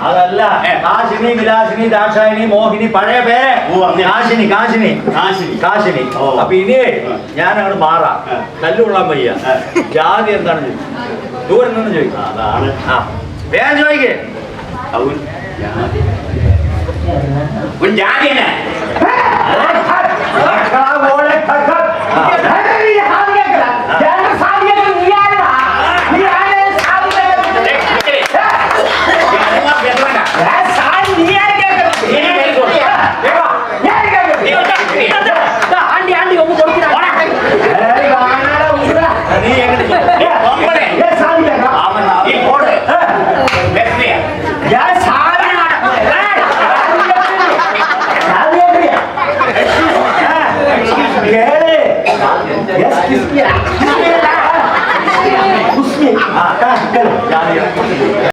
അതല്ല. കാശിനി വിലാസിനി ദാക്ഷായണി മോഹിനി പഴയ പേര്. കാശിനി കാശിനി. കാശിനി. കാശിനി. അപ്പൊ ഇനിയേ. ഞാൻ അങ്ങോട്ട് മാറാം. ആ. കല്ലുകൊള്ളാൻ വയ്യ. ജാതി എന്താണ് ദൂരെ നിന്ന് ചോദിക്കും. അതാണ്. ആ. വേഗം ചോദിക്കേ. ജാതി. उसमें आता है